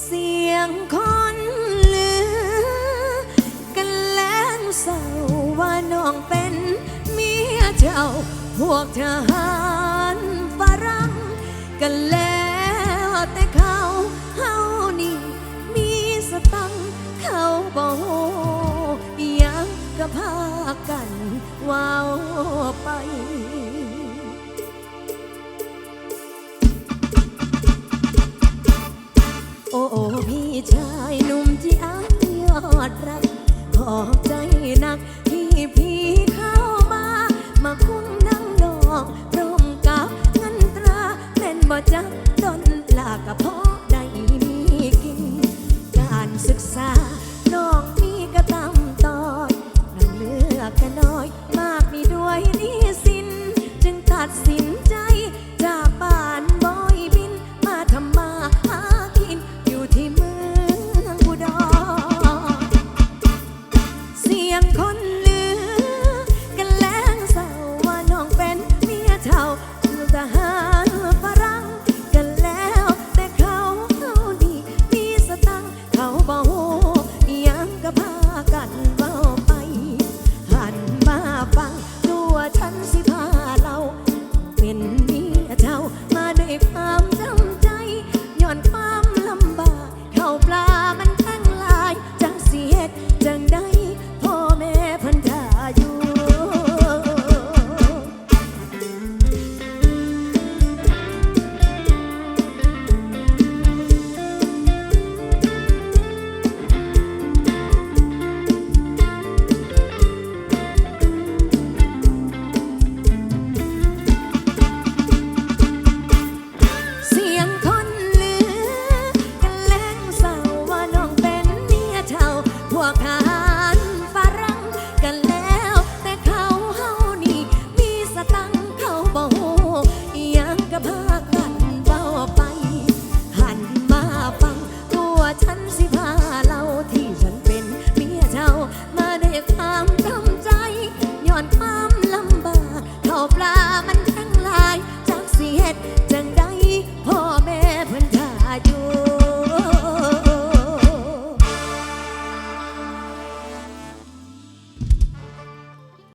เสียงคนเหลือ กันแล้วเศร้าว่าน้องเป็นเมียเจ้า พวกทหารฝรั่งกันแล้วแต่เขาเฮานี่ มีสตังเขาบอกอยังกับพากันว้าวไป พี่ชายหนุ่มที่อ้ายอดรัก ขอบใจนักที่พี่เข้ามา มาคุ้ม